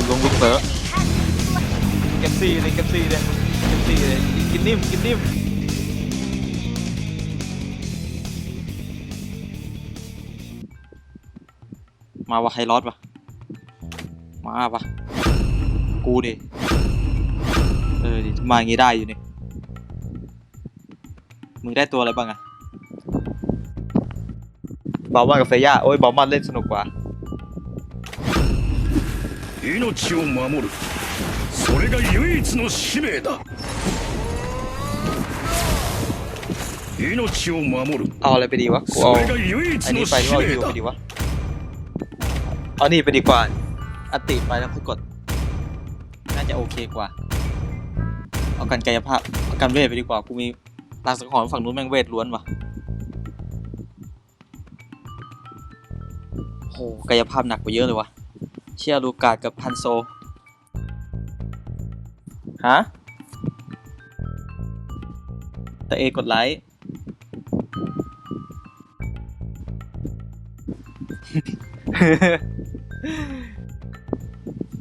คุณลงลูกเต๋อเก็บซี่เลยเก็บซี่เลยเก็บซี่เลยกินนิ่มกินนิ่มมาวะไฮรอดปะมาปะกูดิเออดิมาอย่างงี้ได้อยู่นี่มึงได้ตัวอะไรบ้างอะบอลมันกับเฟย่าโอ้ยบอลมันเล่นสนุกกว่า 命を守るそれが唯一の使命だ命を守る เอาอะไรไปดีวะกู そ เอา れが唯一 อัน の นี้ไป 使 ที่เอา 命 ฮิว だ ไปดีวะ เอานี่ไปดีกว่า อันติไปแล้วค่อยกด น่าจะโอเคกว่า เอากันกายภาพเอากันเวทไปดีกว่า กูมีลางสังหรณ์ฝั่งนู้นแม่งเวทล้วนว่ะโหกายภาพหนักกว่าเยอะเลยวะ เชียร์ลูกาดกับพันโซ ฮะ แต่เอกดไลค์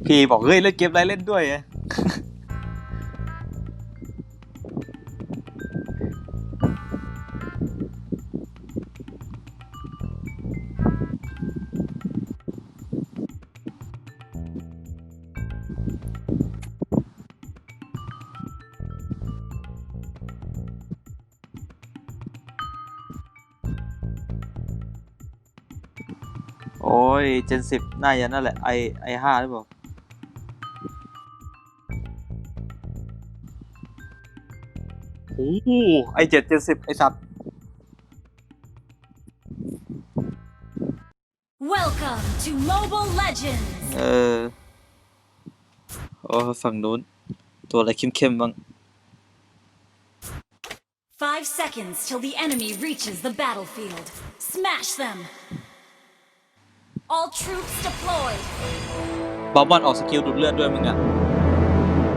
พี่บอกเฮ้ยเล่นเกมไรเล่นด้วยอะ เจนสิบน่าจะนั่นแหละไอไอห้าหรือเปล่าโอ้โหไอเจ็ดเจนสิบไอสัตว์ Welcome to Mobile Legends! เออโอ้ฝั่งนู้น ตัวอะไรเข้มๆบ้าง Five seconds till the enemy reaches the battlefield. Smash them! All troops deployed! บอมบอนออกสกิลดูดเลือดด้วยมึงอะ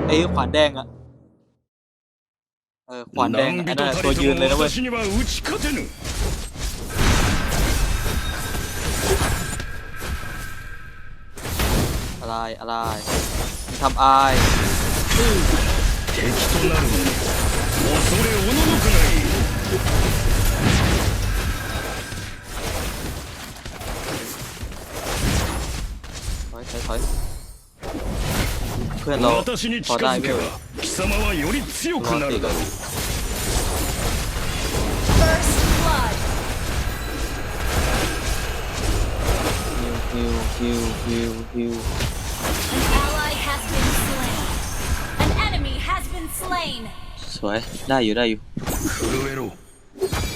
ไอ้ขวานแดงอะเออ ขวานแดง 何 อะ 人 ไอ้ た นั่นอะ り ตัวยืนเลย と นะ も เว้ย 私には打ち勝てぬ อะไร อะไรมึงทำอาย 敵となる者恐れおののくがい い ถอยถอยถอยเพื่อนเรา 私に พอ 近 ได้ づ เว้ け ย ば貴様はより強く รอ な ตี る กั だ น ろう First blood! ฮิวฮิวฮิวฮิว An ally has been slain. An enemy has been slain. สวย ได้อยู่ได้อยู่ 震えろ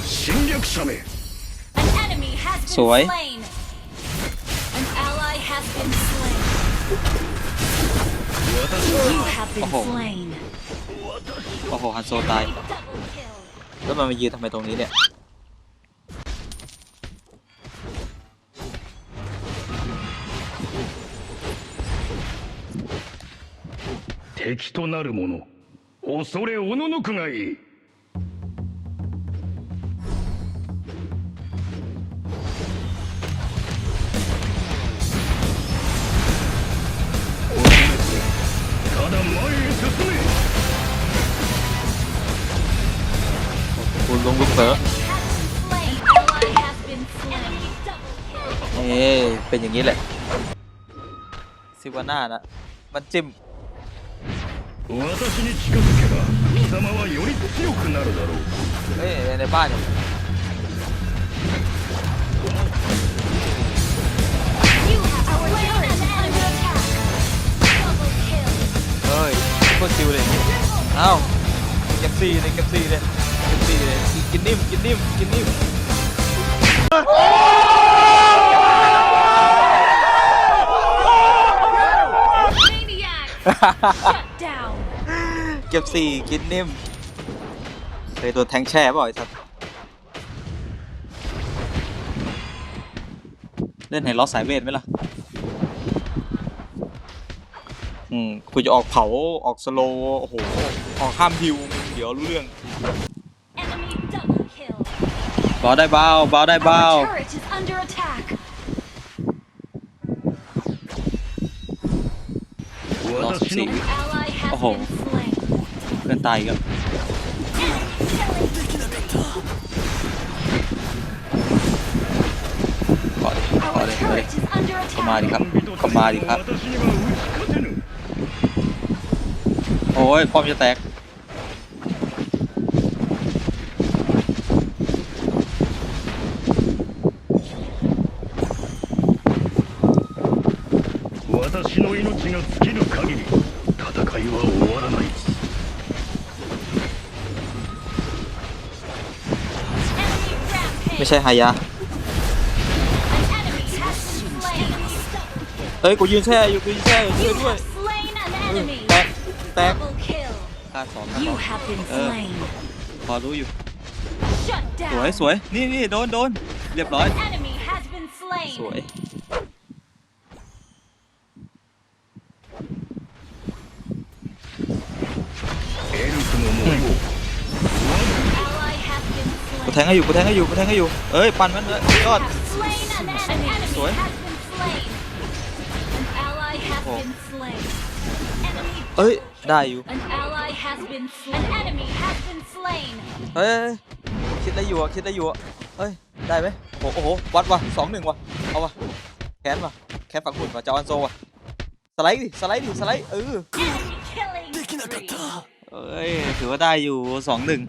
侵略者め An enemy has been Soy. slain. An ally has been slain. 私 You have been Oh. slain. โอ้โหฮันโซตาย Double kill. แล้วมันมายืนทำไมตรงนี้เนี่ย 敵となる者恐れおののくがいい ลงลูกเต๋อเอ๊เป็นอย่างนี้แหละ ซิวาน่านะ มันจิ้มเฮ้ยในบ้านเนี่ยเฮ้ยโคซิวเลย เอ้าเก็บซีเลยเก็บซีเลย ก็บซี่เลยกินนิ่มกินนิ่มกินนิ่ม Maniac. Shut down. เก็บสี่กินนิ่มเคยโดนแทงแช่บ่อยสัตว์เล่นไฮล็อกสายเวทไหมล่ะ อืมกูจะออกเผาออกสโลว์โอ้โห ออกห้ามฮิว เดี๋ยวรู้เรื่อง Enemy double kill. เบาได้เบาเบาได้เบา Our turret is under attack. 私の An ally has Oh. been slain. เพื่อนตายอีกับ ก่อนเลยก่อน Our เลยก่อนเลย turret is under เข้ามา attack. ดิครับเข้ามาดิครับ 私には打ち勝てぬ โอ้ยป้อมจะแตก 私の命が尽きる限り戦いは終わらない Enemy rampage. ไม่ใช่ฮายา An enemy has been slain. เฮ้ย กูยืนแช่อยู่ กูยืนแช่อยู่ช่วย You ด้วย have slain an enemy. แตก แตก Double kill. ฆ่าสองฆ่าส You อง have been Uh. slain. พอรู้อยู่ Shut สวย down. สวย นี่นี่โดนโดน เรียบร้อย An enemy has been slain. สวย แทงให้อยู่กูแทงให้อยู่กูแทงให้อยู่เอ้ยปั่นมันเลยยอด Have slain an enemy. An enemy Sorry. has been slain. An ally has Oh. been slain. Enemy เอ้ยได้อยู่ An ally has been slain. An enemy has been slain. เฮ้ยคิดได้อยู่อะคิดได้อยู่อะเฮ้ยได้ไหมโอ้โอ้โหวัดว่ะสองหนึ่งว่ะเอาว่ะแขนว่ะแขนฝังหุ่นว่ะเจ้าอันโซว่ะสไลด์ดิสไลด์ดิสไลด์เออ Enemy killing spree. เอ้ยถือว่าได้อยู่สองหนึ่ง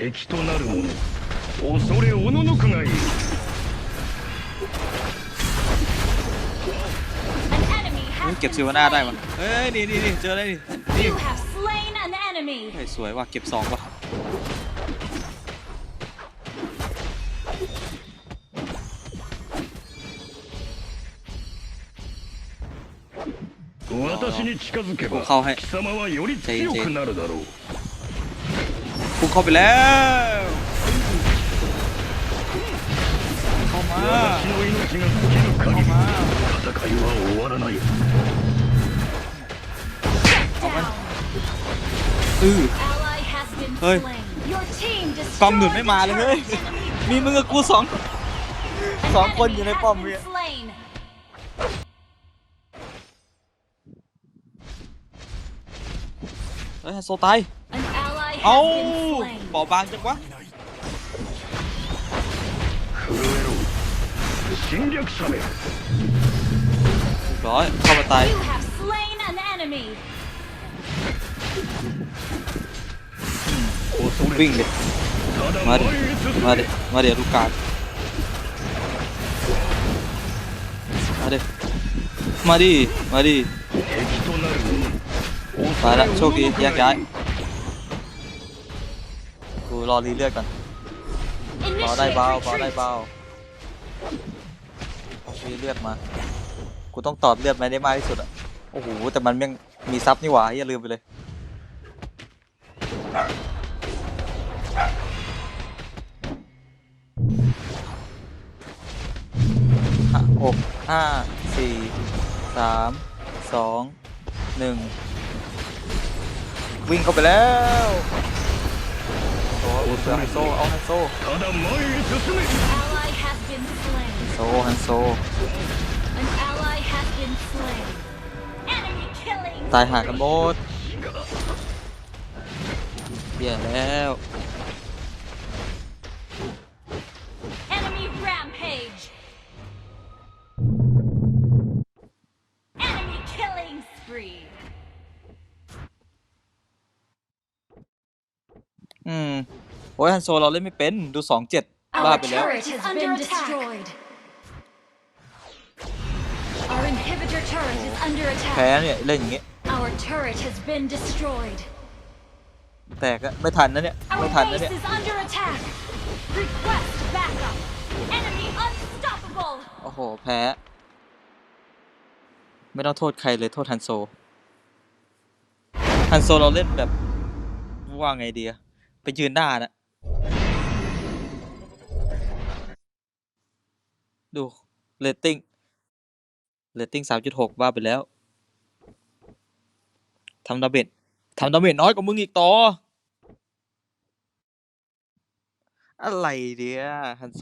敵となる者恐れおののくがいい An enemy เฮ้ย has เก็บ been ซิวาน่าได้ slain. ว่ะเฮ้ย นี่นี่นี่เจอได้ดินี่ You have slain an enemy. เฮ้ย สวยว่ะ เก็บสองว่ะ 私に近づけば顔へ貴様はより強くなるだろう พุ่ง เข้าไปแล้วเข้ามาเข้ามาอือเฮ้ยกองหนุนไม่มาเลยเฮ้ยมีมึงกับกูสองสองคนอยู่ในป้อมเนี่ยเฮ้ยโซตาย oh bỏ vàng chắc quá. Rồi, không phải tay. Ủa, tung vinh đi. Mà đi, mà đi, mà đi, Lucan. Mà đi. Mà đi, mà đi. Phải là cho kỳ, giang cái. กูรอรีเลือดก่อนเบาได้เบาเบาได้เบารีเลือดมา กูต้องตอดเลือดมาได้มากที่สุดอะ โอ้โห แต่มันยังมีซับนี่หว่าอย่าลืมไปเลยหกห้าสี่สามสองหนึ่งวิ่งเข้าไปแล้ว Hanzo, Hanzo, oh Hanzo. Hanzo, An ally has been slain. Enemy killing. ตายหากันหมดเบี้ยแล้ว Enemy rampage. Enemy killing spree. อืม อ้ยฮันโซเราเล่นไม่เป็นดูสองเจ็ดบ้า Our ไปแล้ว turret has been destroyed. Our inhibitor turret is under แพ้ attack. เนี่ยเล่นอย่างงี้ Our turret has been destroyed. แตกอะไม่ทันนะเนี่ย Our ไม่ทันนะ base เนี่ย is under attack. Request backup. Enemy unstoppable. โอ้โห แพ้ ไม่ต้องโทษใครเลยโทษฮันโซ ฮันโซเราเล่นแบบ ว่าไงดีอะไปยืนหน้านะ ดูเรตติ้งเรตติ้งสามจุดหกว่าไปแล้วทำดาเมจทำดาเมจน้อยกว่ามึงอีกต่อ อะไรเดียฮันโซ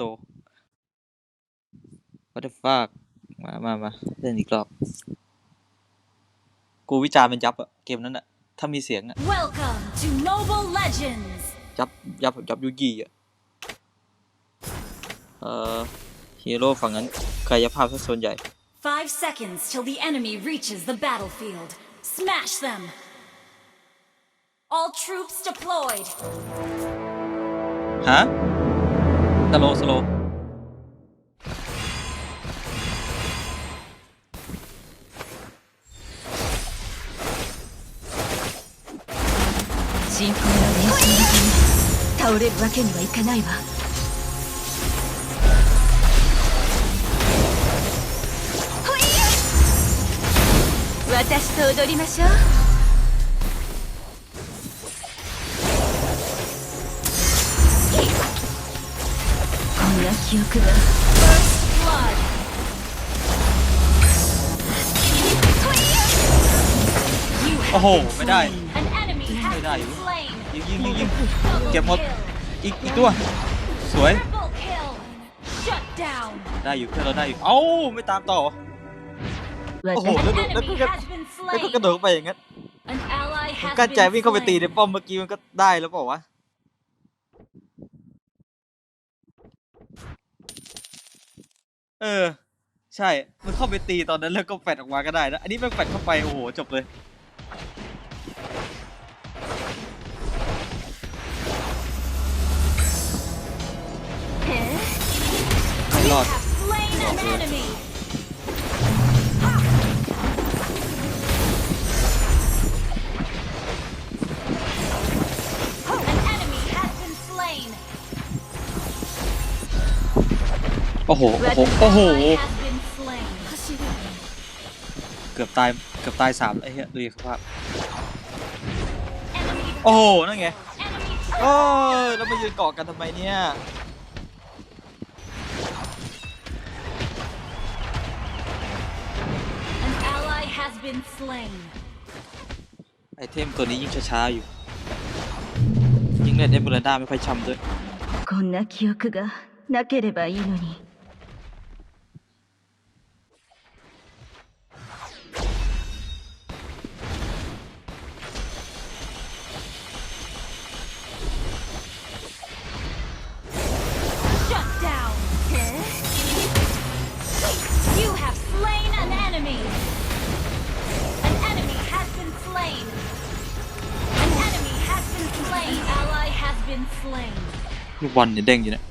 what the fuck มามามามาเล่นอีกรอบ กูวิจารณ์มันยับอะเกมนั้นอะถ้ามีเสียงอะ Welcome to Mobile Legends! ยับยับยับยุยี่อะเอ่อ ฮีโร่ฝั่งนั้นกายภาพซะส่วนใหญ่ Five seconds till the enemy reaches the battlefield. Smash them! All troops deployed! ฮะสโลสโล 進行の練習のため倒れるわけにはいかないわ 私と踊りましょうこんな記憶が First blood! You โอ้โห have been ไม่ได้ slain. An enemy hasไม่ได้ been slain. ยิงยิงยิงยิง Double เก็บหมด kill. อีกอีกตัว สวย Triple kill. Shut down. ได้อยู่เพื่อนเราได้อยู่ เอ้า ไม่ตามต่อ โอ้โห 私 แล้ว An ดูแล้วก็ enemy has been แล้วก็ slain. กระโดดเข้าไปอย่างนั้น An ally ผม has กั้นใจ been วิ่งเข้าไปตีใน slain. ป้อมเมื่อกี้มันก็ได้แล้วเปล่าวะเออ ใช่ มันเข้าไปตีตอนนั้นแล้วก็แฟดออกมาก็ได้นะอันนี้มันแฟดเข้าไปโอ้โหจบเลยไม่รอด โอ้โห โอ้โห โอ้โห Ally has been slain. เกือบตาย เกือบตายสามแล้วไอ้เหี้ยดูดิสภาพ Enemy โอ้โห นั่นไง enemy โอ้ยแล้วมายืนเกาะกันทำไมเนี่ย An ally has been slain. ไอเทมตัวนี้ยิ่งช้าๆอยู่ ยิ่งเล่นเอมเบรนด้าไม่ค่อยช่ำด้วย こんな記憶がなければいいのに down. You have slain an enemy. An enemy has been slain. An enemy has been slain. An ally has been slain. ลูกบอลเนี่ยเด้งอยู่เนี่ย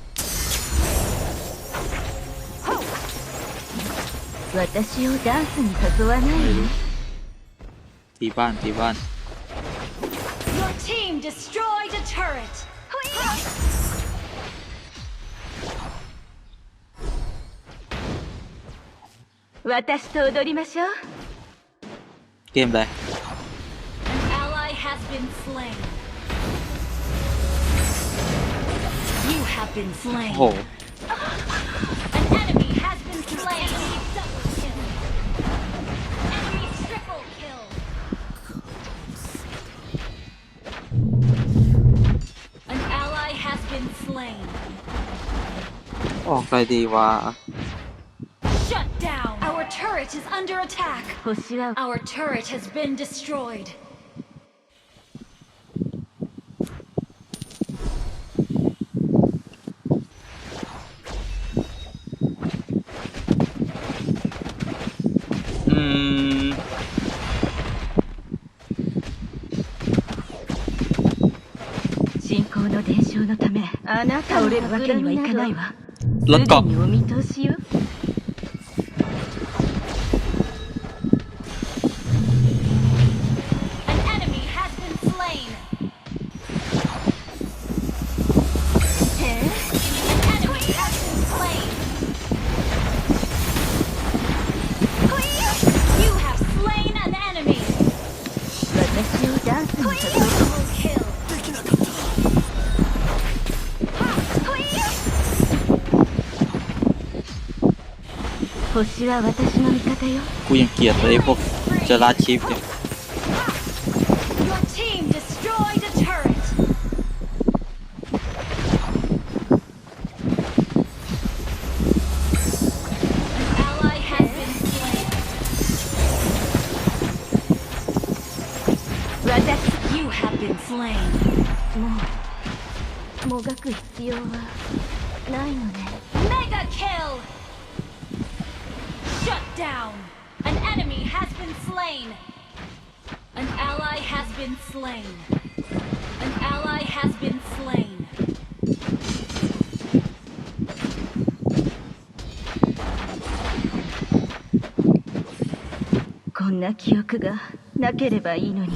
私をダンスに誘わないで ตีบ้านตีบ้าน Your team destroyed a turret. 私と踊りましょう เกมอะไร An ally has been slain. You have been โอ้ slain. โห An enemy has been slain. Enemy double kill. Enemy triple kill. An ally has been slain. ออกไปดีวะ Shut down. Our turret is under attack. Our turret has been destroyed. の伝承のためあなたをれるわけにはいかないわ。ラッカ。お見通しよ。星は私の味方よกูยังเกลียดไอ้พวกเจอราชีฟเนี่ย Your team destroyed a turret. もうもがく必要はないのね。Mega kill! Shut down! An enemy has been slain! An ally has been slain. An ally has been slain. こんな記憶がなければいいのに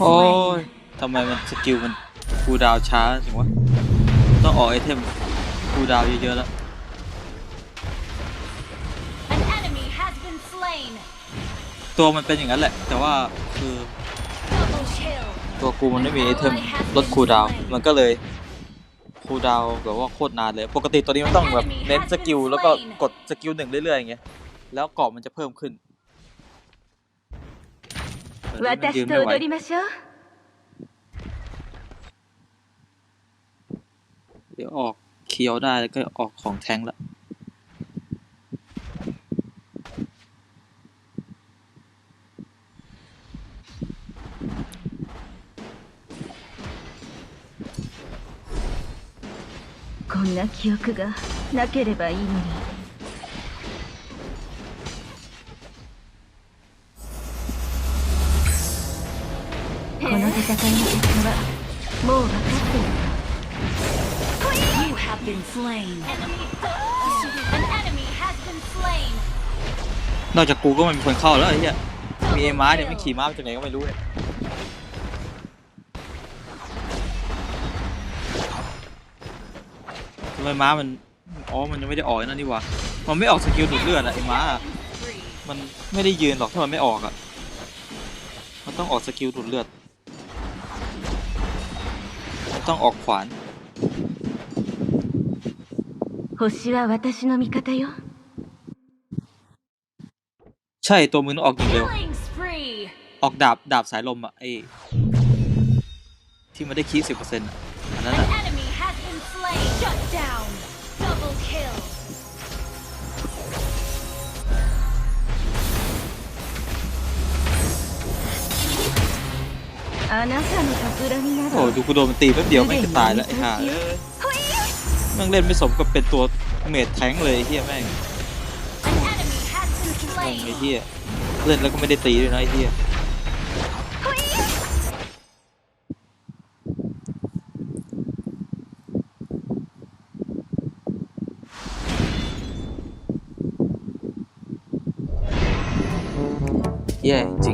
โอ้ย slain. ทำไมมันสกิลมันคูลดาวน์ช้าจังวะ ต้องออกไอเทมคูลดาวน์เยอะๆแล้ว An enemy has been slain. ตัวมันเป็นอย่างนั้นแหละ แต่ว่าคือ Double kill. ตัวกูมันไม่มีไอเทมลดคูลดาวน์มันก็เลยคูลดาวน์แบบว่าโคตรนานเลย ปกติตัวนี้มันต้องแบบเน้นสกิลแล้วก็กดสกิลหนึ่งเรื่อยๆอย่างเงี้ยแล้วเกาะมันจะเพิ่มขึ้นแต่นี่มันยื 私 น と ไม่ไหว 踊りましょう เดี๋ยวออกเคียวได้แล้วก็ออกของแทงค์ละ こんな記憶がなければいいのに の戦いの結果はもう分かっている You have been slain. An enemy has been slain. นอกจากกูก็ไม่มีคนเข้าแล้วไอ้เหี้ย มีไอ้ม้าเนี่ยไม่ขี่ม้ามาจากไหนก็ไม่รู้เนี่ยทำไมม้ามัน อ๋อ มันยังไม่ได้ออกไอ้นั่นนี่หว่า มันไม่ออกสกิลดูดเลือดอะไอ้ม้าอะ Free. มันไม่ได้ยืนหรอกถ้ามันไม่ออกอะมันต้องออกสกิลดูดเลือด มัน ต้องออกขวาน 星は私の味方よ ใช่ตัวมึงต้องออกยิงเร็ว Killing spree. ออกดาบดาบสายลมอะไอที่มันได้คีสิบเปอร์เซ็นต์อันนั้น An อะ あなたの企みな โอ้ ど ดูกูโดนมันตีแป๊บเดียวไม่งจะตายแล้วไอ้ห่าเอ้ยแม่งเล่นไม่สมกับเป็นตัวเมดแทงค์เลยไอ้เฮียแม่ง An enemy has been งงไอ้ slain. เฮียเล่นแล้วก็ไม่ได้ตีด้วยนะไอ้เฮียแย่จริง ง